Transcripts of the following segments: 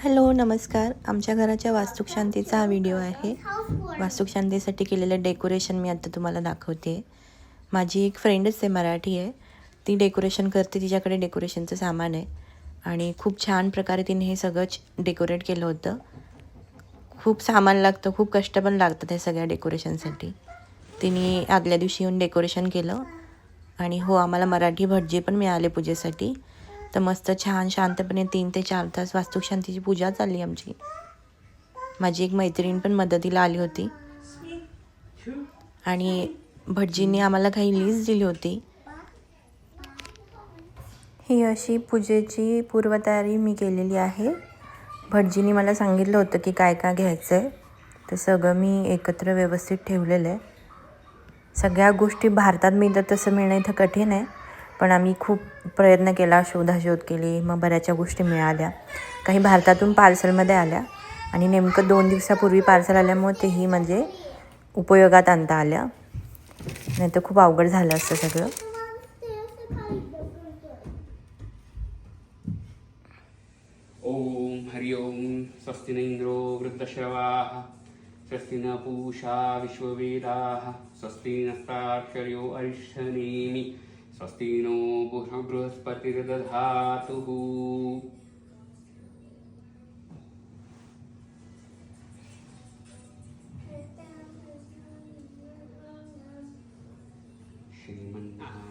Hello नमस्कार. आमच्या घराच्या वास्तुकशांतीचा हा व्हिडिओ आहे. वास्तुकशांतीसाठी केलेलं डेकोरेशन मी आता तुम्हाला दाखवते. माझी एक फ्रेंडच आहे मराठी आहे. ती डेकोरेशन करते तिच्याकडे डेकोरेशनचं सामान आहे. आणि खूप छान प्रकारे तिने हे सगळं डेकोरेट केलं होतं. खूप सामान लागतं खूप कष्ट पण लागतात हे सगळ्या डेकोरेशनसाठी. तिने आदल्या दिवशी येऊन डेकोरेशन केलं. आणि हो आम्हाला मराठी भटजी पण मिळाले पूजेसाठी. तर मस्त छान शांतपणे तीन ते चार तास वास्तुशांतीची पूजा चालली आमची. माझी एक मैत्रीण पण मदतीला आली होती. आणि भटजींनी आम्हाला काही लिस्ट दिली होती. ही अशी पूजेची पूर्वतयारी मी केलेली आहे. भटजींनी मला सांगितलं होतं की काय काय घ्यायचं आहे तर सगळं मी एकत्र व्यवस्थित ठेवलेलं आहे. सगळ्या गोष्टी भारतात मिळतात तसं मिळणं इथं कठीण आहे. पण आम्ही खूप प्रयत्न केला शोधाशोध केली मग बऱ्याचशा गोष्टी मिळाल्या. काही भारतातून पार्सलमध्ये आल्या आणि नेमकं दोन दिवसापूर्वी पार्सल आल्यामुळे तेही म्हणजे उपयोगात आणता आल्या. नाही तर खूप अवघड झालं असतं सगळं. ओम हरि ओम स्वस्ति इंद्रो इन्द्रो स्वस्ति न पूषा विश्ववेदा स्वस्ति नस्ताक्षर्यो अरिष्ठनेमि। स्वस्ति नो बुध बृहस्पतिर्दधातुः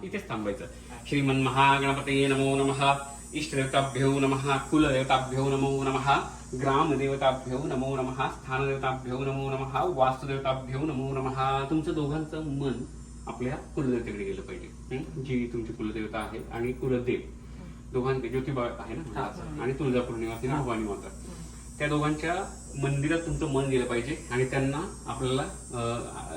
इथेच थांबायचं. श्रीमन महागणपतये नमो नमः। इष्टदेवताभ्यो नमः कुलदेवताभ्यो नमो नमः ग्रामदेवताभ्यो नमो नमः स्थानदेवताभ्यो नमो नमः वास्तुदेवताभ्यो नमो नमः. तुमचं दोघांचं मन आपल्या कुलदेवतेकडे गेलं पाहिजे. जी तुमची कुलदेवता आहे आणि कुलदेव. दोघांचे ज्योतिबा आहे ना आणि तुळजापूर निवासी भवानी माता. त्या दोघांच्या मंदिरात तुमचं मन गेलं पाहिजे आणि त्यांना आपल्याला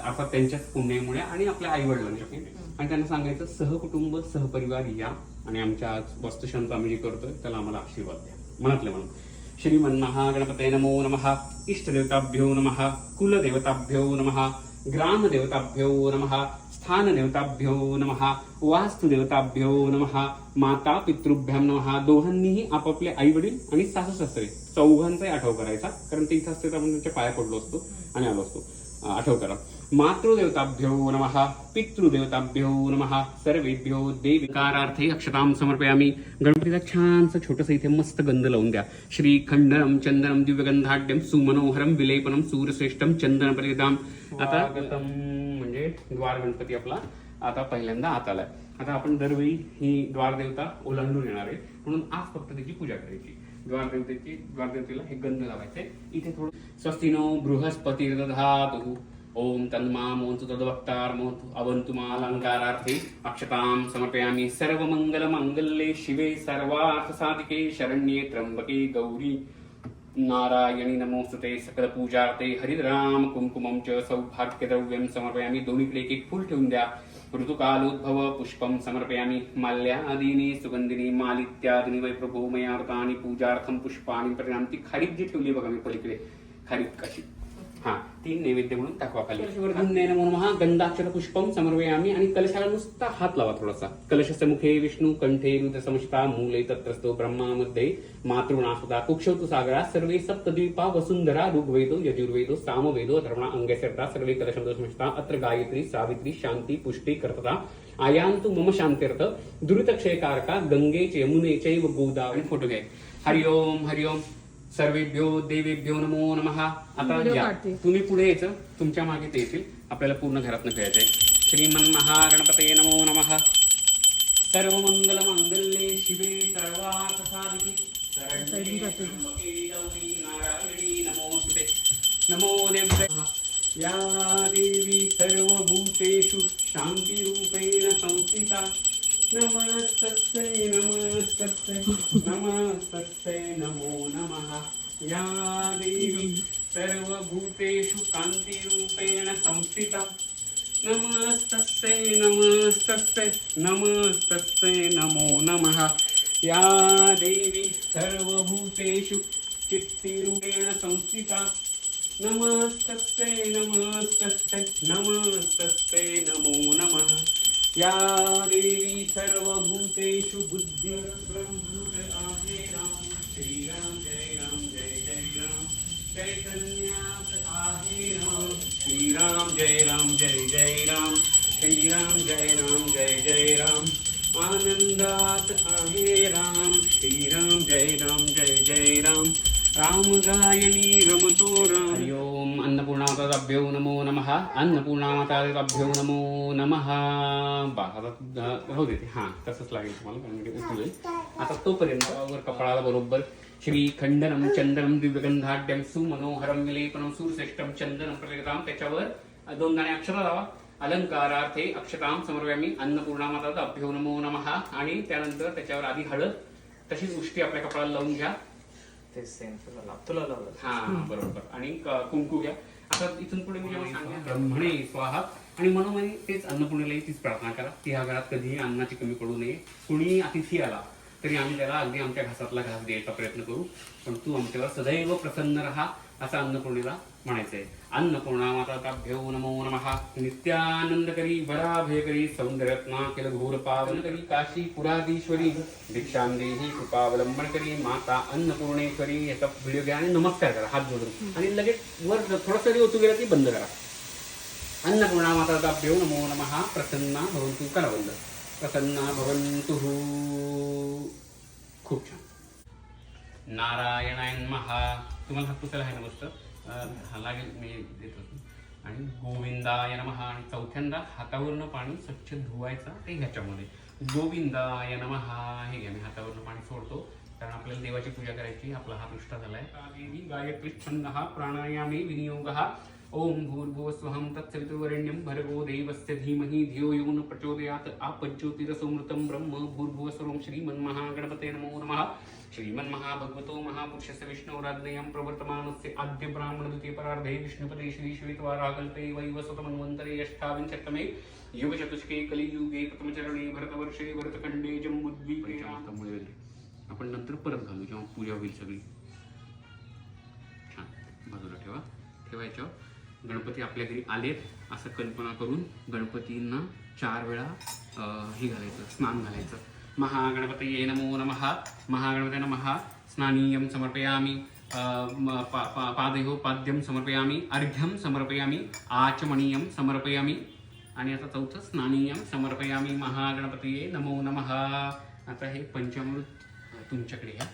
अर्थात त्यांच्याच पुण्यामुळे आणि आपल्या आई वडिलांच्या पुण्य आणि त्यांना सांगायचं सहकुटुंब सहपरिवार या आणि आमच्या आज वस्तुशांत आम्ही जे करतोय त्याला आम्हाला आशीर्वाद द्या. मनातले म्हणून. श्रीमन महागणपते नमो नमः इष्टदेवताभ्यो नमः कुलदेवताभ्यो नमः ग्रामदेवताभ्यो नमः स्थानदेवताभ्यो नमः वास्तुदेवताभ्यो नमः माता पितृभ्याम नमः दोघांनीही आपापले आई वडील आणि सासू सासरे चौघांचाही आठव करायचा कारण ते इथं असते तर आपण त्यांच्या पाया पडलो असतो आणि आलो असतो. आठव करा. मातृदेवताभ्यो नमः पितृदेवताभ्यो नमः सर्वेभ्यो देविकारार्थे अक्षतां समर्पयामी। गणपतीला छानसं छोटंसं इथे मस्त गंध लावून द्या। श्रीखंडनम चंदनम दिव्यगंधाढ्यम सुमनोहरम विलेपनम सूरश्रेष्ठम चंदन आता म्हणजे द्वार गणपती आपला आता पहिल्यांदा आत आलाय आता आपण दरवेळी ही द्वारदेवता ओलांडून येणार आहे. म्हणून आज फक्त त्याची पूजा करायची. द्वारदेवतेची द्वारदेवतेला हे गंध लावायचे इथे थोडं स्वस्तिनो बृहस्पती दधातु ओम तन्मा मोन्तु तद्वक्तार अवंतु अक्षतां समर्पयामि सर्वमंगल शिवे सर्वार्थसाधिके शरण्ये त्र्यम्बके गौरी। नारायणी नमोस्तुते सकल हरिद्राम हरिराम कुंकुमं च सौभाग्यद्रव्यं समर्पयामि दोन्हीकडे एक एक फुल ठेवून द्या ऋतुकालोद्भव पुष्पं समर्पयामि माल्यादीनि सुगंधिनी मालित्यादिनी वै प्रभो पूजार्थं पुष्पाणि परिणाम ती जी ठेवली बघा मी पलीकडे खारीक कशी हा तीन नैवेद्य म्हणून टाकवा खाली. म्हणून हा गंधाक्षर पुष्पम समर्वयामी. आणि कलशाला नुसता हात लावा थोडासा. कलशस्य मुखे विष्णू कंठे रुद्र समशिता मूले तत्रस्तो ब्रह्मामध्ये मातृणासुदा कुक्षवतु सागरा सर्वे सप्तद्वीपा वसुंधरा ऋग्वेदो यजुर्वेदो सामवेदो धर्मणा अंगेसरता सर्वे कलशब्द समशिता अत्र गायत्री सावित्री शांती पुष्टी कर्तता आयांतु मम शांत्यर्थ दुरितक्षयकारका च यमुने चैव गोदावरी फोटो घ्या. हरिओम हरिओम. सर्वेभ्यो देवेभ्यो नमो नमः. आता या. तुम्ही पुढे यायचं. तुमच्या मागे ते येतील. आपल्याला पूर्ण घरातनं खेळायचंय. श्रीमन महागणपते नमो नमः. सर्व मंगल मांगल्ये शिवे सर्वार्थ साधिके नमोस्तुते नमो. या देवी सर्वभूतेषु शान्तिरूपेण संस्थिता. नमस्तस्ते नमस्तस्ते नमस्तस्ते नमो नमः। या देवी सर्वभूतेषु कान्तिरूपेण संस्थिता। नमस्तस्ते नमस्तस्ते नमस्तस्ते नमो नमः। या देवी सर्वभूतेषु चित्तिरूपेण संस्थिता। नमस्तस्ते नमस्तस्ते नमस्तस्ते नमो नमः या देवी सर्वभूतेषु प्रभूत आहे राम श्रीराम जय राम जय जय चैतन्यात आहे राम श्रीराम जय राम जय जय राम। श्रीराम जय राम जय जय राम। आनंदात आहे राम श्रीराम जय राम जय जय राम। राम गायनी रमतो राम हरि ओम अन्नपूर्णाताभ्यो नमो नमः। अन्नपूर्णाताभ्यो नमो नमः। बाजारात राहू देते हां तसंच लागेल तुम्हाला कारण उचलेल आता तोपर्यंत वर कपाळाला बरोबर श्री खंडनम चंदनम दिव्यगंधाढ्यम सुमनोहरम विलेपनम सुरश्रेष्ठम चंदनम प्रतिगताम त्याच्यावर दोन दाणे अक्षर लावा. अलंकारार्थे अक्षताम समर्व्यामी. अन्नपूर्णामाता अभ्यो नमो नमः. आणि त्यानंतर त्याच्यावर आधी हळद. तशीच उष्टी आपल्या कपाळाला लावून घ्या. ते सेम तुला लाव तुला लावलं हा बरोबर. आणि क- कुंकू घ्या. आता इथून पुढे मी जेव्हा सांगेन ब्रह्मणे स्वाहा. आणि मनोमनी तेच अन्नपूर्णेलाही तीच प्रार्थना करा. की ह्या घरात कधीही अन्नाची कमी पडू नये. कुणी अतिथी आला तरी आम्ही त्याला अगदी आमच्या घासातला घास द्यायचा प्रयत्न करू. पण तू आमच्यावर सदैव प्रसन्न राहा असं अन्नपूर्णेला म्हणायचंय. अन्नपूर्णा माताभ्यो नमो नमः. नित्यानंद करी वराभय करी सौंदर्यत्ना किल घोर पावन करी काशी पुराधीश्वरी दीक्षां देही कृपावलंबन करी माता अन्नपूर्णेश्वरी याचा व्हिडिओ घ्या आणि नमस्कार करा हात जोडून. आणि लगेच वर थोडस तरी ओतू गेला की बंद करा. अन्नपूर्णा माताभ्यो नमो नमः. प्रसन्ना तू करा बंद प्रसन्ना भवन्तु। खूप छान. नारायणायन महा तुम्हाला हा पुसायला आहे ना मस्त लागेल मी देतो. आणि गोविंदाय नमः. आणि चौथ्यांदा हातावरनं पाणी स्वच्छ धुवायचं ते ह्याच्यामध्ये. गोविंदाय नमः. हे घ्या मी हातावरनं पाणी सोडतो. कारण आपल्याला देवाची पूजा करायची आपला हा उष्टा झाला आहे गायत्री छंद हा प्राणायामे विनियोग. हा ओम भूर्भुवस्वहं तत्सवितुर्वरेण्यं भर्गो देवस्य धीमहि धियो यो न प्रचोदयात् आपज्योतिरसोमृतं ब्रह्म भूर्भुवस्वरं श्रीमन्महागणपते नमो नमः। श्रीमन्महाभगवतो महापुरुषस्य विष्णोराज्ञयं प्रवर्तमानस्य आद्य ब्राह्मणद्वितीय परार्धे विष्णुपते श्रीश्वेतवाराकल्पे वैवस्वतमन्वन्तरे अष्टाविंशत्तमे युगचतुष्के कलियुगे प्रथमचरणे भरतवर्षे भरतखंडे जम्बुद्वीपे आपण नंतर परत घालू जेव्हा पूजा होईल सगळी. छान. बाजूला ठेवा. ठेवायच्यावर गणपती आपल्या घरी आलेत असं कल्पना करून गणपतींना चार वेळा हे घालायचं स्नान घालायचं. महागणपतये नमो नमः महागणपते नमः स्नानीयं समर्पयामि म- पा- पा- पादयो पाद्यम समर्पयामि अर्घ्यं समर्पयामि आचमणीयम समर्पयामि आणि आता चौथं स्नानीयं समर्पयामि महागणपतये नमो नमः. आता हे पंचामृत तुमच्याकडे या.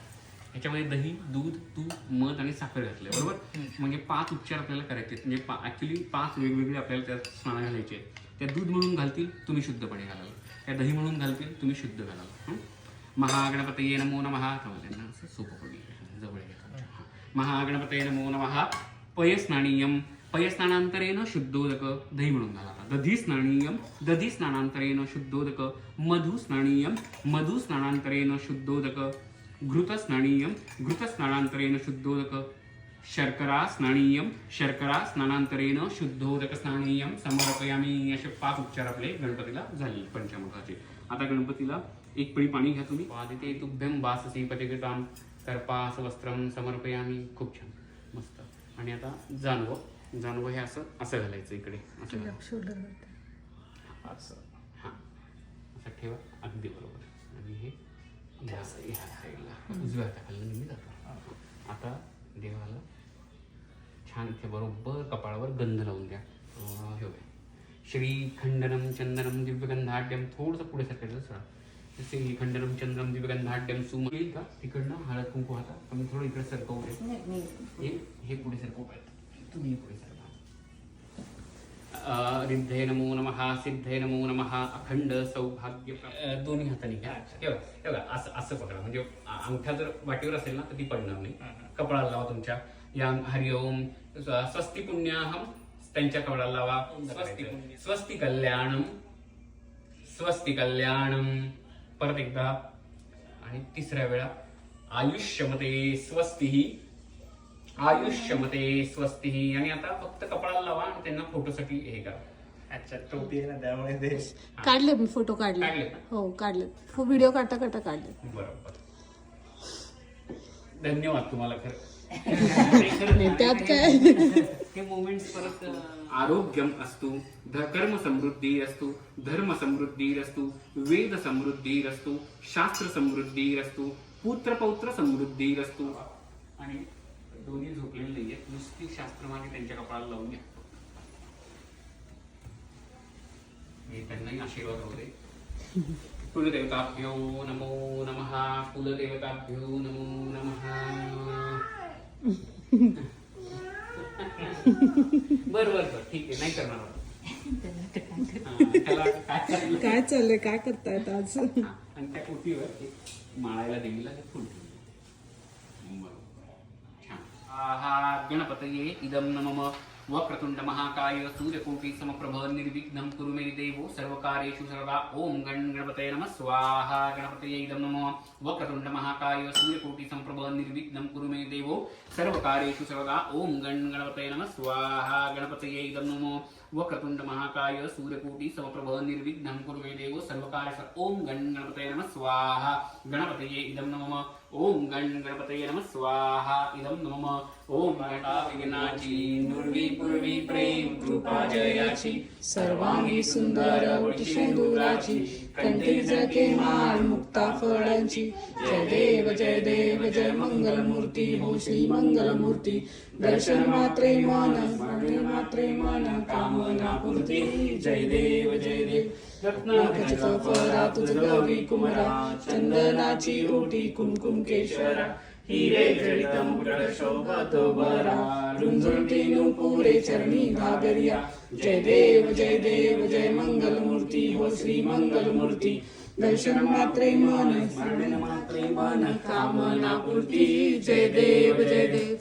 ह्याच्यामध्ये दही दूध तूप मध आणि साखर घातले बरोबर? म्हणजे पाच उपचार आपल्याला करायचे आहेत. म्हणजे ऍक्च्युली पाच वेगवेगळे आपल्याला त्यात स्नान घालायचे आहेत. त्या दूध म्हणून घालतील तुम्ही शुद्धपणे घालाल. त्या दही म्हणून घालतील तुम्ही शुद्ध घालाल. हं? महागणपतये नमो नमः. त्यांना असं सोपं पडली जवळ हां. महागणपतये नमो नमः. पयस्नानीयम पयस्नानांतरेण शुद्धोदक. दही म्हणून घाला. दधी स्नानीयम दधी स्नानांतरेण शुद्धोदक. मधु स्नानीयम मधु स्नानांतरेण शुद्धोदक. घृत स्नानीयम घृत स्नानांतरेण शुद्धोदक शर्करा स्नानीयम शर्करा स्नानांतरेण शुद्धोदक स्नानीयम समर्पयामी असे पाच उपचार आपले गणपतीला झाले पंचामृताचे आता गणपतीला एक पळी पाणी घ्या तुम्ही. आदिते तुभ्यम वाससी पतिकृताम कर्पास वस्त्रम समर्पयामी. खूप छान मस्त. आणि आता जानवं जानवं हे असं असं घालायचं इकडे असं. असं हां. असं ठेवा अगदी बरोबर. आणि हे ह्या ह्या साईडला उजव्या हाताखाली नेहमी जातो. आता देवाला छान इथे बरोबर कपाळावर गंध लावून द्या. हे बघा. श्री खंडनम चंदनम दिव्यगंधाढ्यम थोडंसं पुढे सरकायचं सोडा श्री खंडनम चंदनम दिव्यगंधाढ्यम सुम येईल का? तिकडनं हळद कुंकू हाता पण थोडं इकडे सरकवू दे हे हे पुढे सरकवू पाहिजे. तुम्ही पुढे सरका रिद्धे नमो नमः सिद्धे नमो नमः अखंड सौभाग्य दोन्ही हाताने घ्या. बघा, बघा, असं असं पकडा. म्हणजे अंगठा जर वाटीवर असेल ना तर ती पडणार नाही. कपडाला लावा तुमच्या. या हरिओम स्व- स्वस्ति पुण्याहम त्यांच्या कपडाला लावा. स्वस्ति स्वस्ति कल्याणम स्वस्ति कल्याणम परत एकदा आणि तिसऱ्या वेळा आयुष्यमते स्वस्तिही आयुष्यमते स्वस्तिही आणि आता फक्त कपडाला लावा आणि त्यांना फोटोसाठी हे करा. अच्छा टोपी आहे ना त्यामुळे ते काढले मी फोटो काढले. काढले का? हो काढले. व्हिडिओ काढता काढता काढले. बरोबर. धन्यवाद तुम्हाला खरं. त्यात काय? हे मोमेंट्स परत आरोग्यम असतो ध- कर्म समृद्धी असतो धर्म समृद्धी असतो वेद समृद्धी असतो शास्त्र समृद्धी असतो पुत्र पौत्र समृद्धी असतो. आणि दोन्ही झोपलेले नाहीये नुसती शास्त्रमागे त्यांच्या कपाळाला लावून घ्या. मी त्यांनाही आशीर्वाद होते कुलदेवताभ्यो नमो नमः कुलदेवताभ्यो नमो नमः. बर बर बर. ठीक आहे नाही करणार. हा, काय चाललं? काय चाललंय? काय करतायत आज? हा, आणि त्या ओटीवर एक माळायला देवीला हे फुल ठेवलं. बरोबर. छान. आहा गणपतये इदं नमम वक्रतुंड महाकाय सूर्यकोटी समप्रभ निर्विघ्नं कुरु मे देवो सर्वकार्येषु सर्वदा ओम गण गणपतये नमः। स्वाहा गणपतये इदं नमः वक्रतुंड महाकाय सूर्यकोटि समप्रभ निर्विघ्नं कुरु मे देवो सर्वकार्येषु सर्वदा ओम गण गणपतये नमः। स्वाहा गणपतये इदं नमः वक्रतुंड महाकाय सूर्यकोटि समप्रभ निर्विघ्नं कुरु मे देवो सर्वकार्य ओम गण गणपतये नमः। स्वाहा गणपतये इदं नमः ओम गण गणपतये नम स्वाहा इदम नम ओम गणाविघ्नाची दुर्वी पूर्वी प्रेम कृपा जयाची सर्वांगी सुंदर वटिशेंदुराची कंठी जके माळ मुक्ता फळांची. जय देव जय देव जय मंगलमूर्ती हो श्री मंगलमूर्ती. दर्शन मात्रे मन मात्रे मन कामना पूर्ती. जय देव जय देव रत्नाखचित कुमरा चंदनाची ओटी कुमकुम केशरा. हिरे जडित शोभतो बरा रुंजुंटी नुपुरे चरणी घागरिया जय देव जय देव जय मंगल मूर्ती हो श्री मंगल मूर्ती दर्शन मात्रे मन स्मरण मात्रे मन कामना पूर्ती. जय देव जय देव.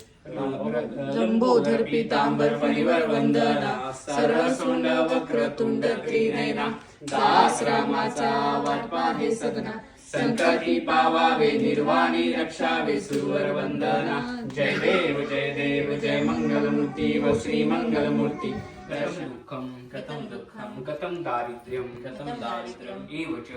जंबोधर पितांबर परिवर वंदना. सर्व सोंड वक्र तुंड त्रिनयना दास रामाचा हे पाहे सदना. संकटी पावावे निर्वाणी रक्षावे सुवर वंदना. जय देव जय देव जय मंगलमूर्ती व श्री मंगलमूर्ती. कथं दुःखं कथं दुःखं कथं दारिद्र्यं कथं दारिद्र्यम् एव च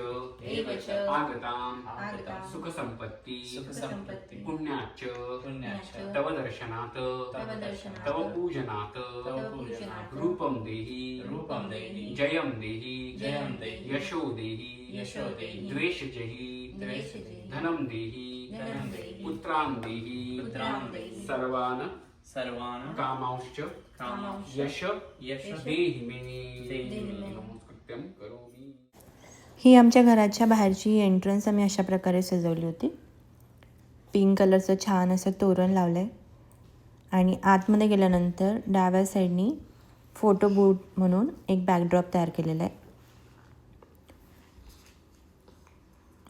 एव च आगताम् आगतां सुखसम्पत्ति सुखसम्पत्ति। पुण्याच्च पुण्याच्च। तव दर्शनात् तव दर्शनात्। तव पूजनात् तव पूजनात्। रूपं देहि रूपं देहि। जयं देहि जयं देहि। यशो देहि यशो देहि। द्वेष जहि द्वेष जहि धनं देहि धनं देहि। पुत्रान् देहि पुत्रां देहि। सर्वान् सर्वान् कामांश्च कामांश्च यश यश देहि मे देहि मे. नमस्कृत्यं करोमि. ही आमच्या घराच्या बाहेरची एंट्रन्स आम्ही अशा प्रकारे सजवली होती. पिंक कलरचं छान असं तोरण लावलं आहे आणि आतमध्ये गेल्यानंतर डाव्या साईडनी फोटो बूट म्हणून एक बॅकड्रॉप तयार केलेला आहे.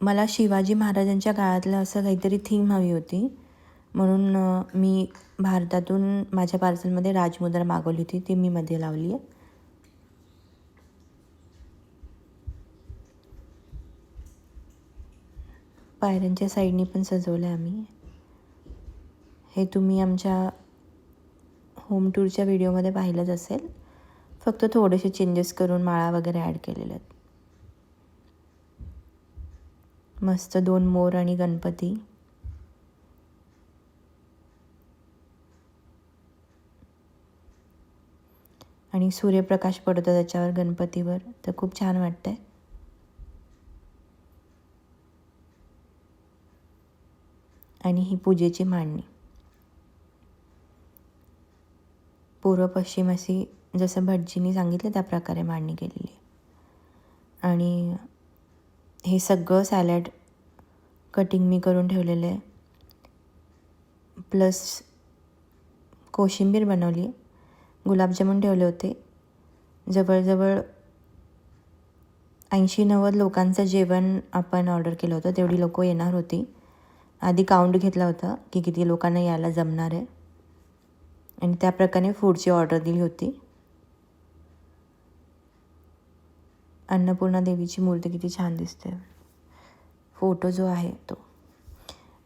मला शिवाजी महाराजांच्या काळातलं असं काहीतरी थीम हवी होती. म्हणून मी भारतातून माझ्या पार्सलमध्ये राजमुद्रा मागवली होती ती मी मध्ये लावली आहे. पायऱ्यांच्या साईडनी पण सजवलं आहे आम्ही. हे तुम्ही आमच्या होम टूरच्या व्हिडिओमध्ये पाहिलंच असेल. फक्त थोडेसे चेंजेस करून माळा वगैरे ॲड केलेले आहेत. मस्त दोन मोर आणि गणपती. आणि सूर्यप्रकाश पडतो त्याच्यावर गणपतीवर. तर खूप छान वाटतं आहे आणि ही पूजेची मांडणी. पूर्व पश्चिम अशी जसं भटजींनी सांगितलं त्या प्रकारे मांडणी केलेली. आणि हे सगळं सॅलड कटिंग मी करून ठेवलेलं आहे. प्लस कोशिंबीर बनवली. आहे गुलाबजामुन ठेवले होते. जवळजवळ ऐंशी नव्वद लोकांचं जेवण आपण ऑर्डर केलं होतं. तेवढी लोकं येणार होती. आधी काउंट घेतला होता की किती लोकांना यायला जमणार आहे. आणि त्या प्रकारे फूडची ऑर्डर दिली होती. अन्नपूर्णा देवीची मूर्ती किती छान दिसते. फोटो जो आहे तो.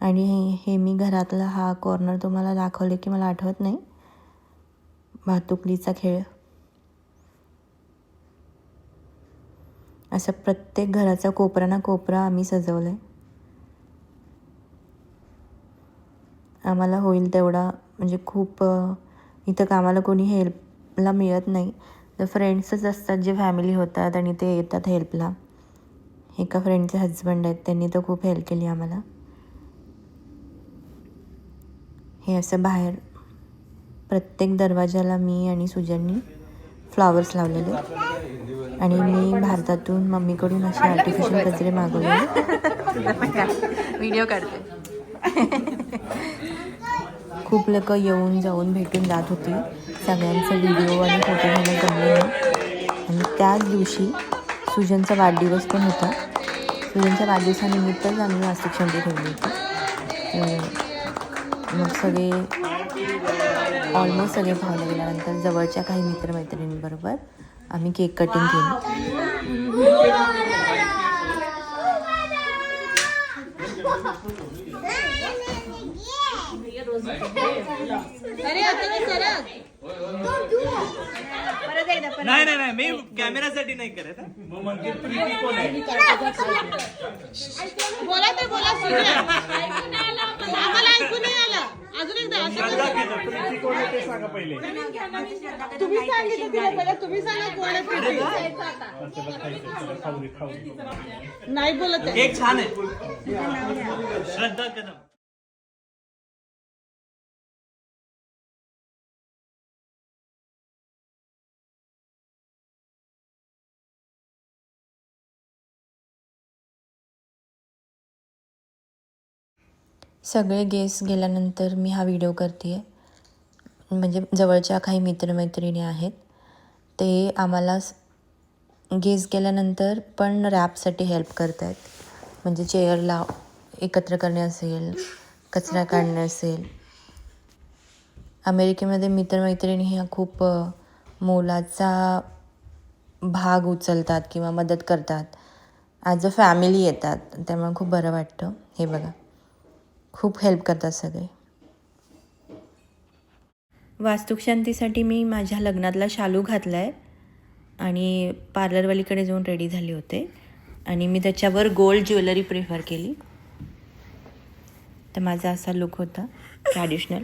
आणि हे हे मी घरातला हा कॉर्नर तुम्हाला दाखवले की मला आठवत नाही. भातुकलीचा खेळ. असं प्रत्येक घराचा कोपरा ना कोपरा आम्ही सजवलं आहे आम्हाला होईल तेवढा म्हणजे खूप इथं कामाला कोणी हेल्पला मिळत नाही. तर फ्रेंड्सच असतात जे फॅमिली होतात आणि ते येतात हेल्पला. एका फ्रेंडचे हजबंड आहेत त्यांनी तर खूप हेल्प केली आम्हाला. हे असं बाहेर प्रत्येक दरवाजाला मी आणि सुजननी फ्लॉवर्स लावलेले. आणि मी भारतातून मम्मीकडून असे आर्टिफिशियल गजरे मागवले व्हिडिओ काढते. खूप लोक येऊन जाऊन भेटून जात होती. सगळ्यांचा व्हिडिओ आणि फोटो घेणं जमले नाही. आणि त्याच दिवशी सुजनचा वाढदिवस पण होता. सुजनच्या वाढदिवसानिमित्तच आम्ही वास्तुशांती ठेवली होती. मग सगळे ऑलमोस्ट सगळे पाहायला गेल्यानंतर जवळच्या काही मित्रमैत्रिणींबरोबर आम्ही केक कटिंग केली. नाही नाही नाही मी कॅमेरासाठी नाही करत हा. मग म्हणते प्रीती कोण आहे बोला तर बोला सुरूया. आम्हाला ऐकू नाही आलं अजून एकदा असं श्रद्धा केलं. प्रीती कोण आहे ते सांगा पहिले तुम्ही सांगितलं तिला पहिला तुम्ही सांगा कोण आहे प्रीती. चला खायचं चला खाऊ दे खाऊ दे नाही बोलत आहे. एक छान आहे श्रद्धा कदम सगळे गेस गेल्यानंतर मी हा व्हिडिओ करते आहे म्हणजे जवळच्या काही मित्रमैत्रिणी आहेत. ते आम्हाला गेस गेल्यानंतर पण रॅपसाठी हेल्प करत आहेत म्हणजे चेअरला एकत्र करणे असेल कचरा काढणे असेल. अमेरिकेमध्ये मित्रमैत्रिणी ह्या खूप मोलाचा भाग उचलतात किंवा मदत करतात. ॲज अ फॅमिली येतात. त्यामुळे खूप बरं वाटतं. हे बघा. खूप हेल्प करतात सगळे. वास्तुशांतीसाठी मी माझ्या लग्नातला शालू घातला आहे आणि पार्लरवालीकडे जाऊन रेडी झाले होते आणि मी त्याच्यावर गोल्ड ज्वेलरी प्रिफर केली. तर माझा असा लुक होता ट्रॅडिशनल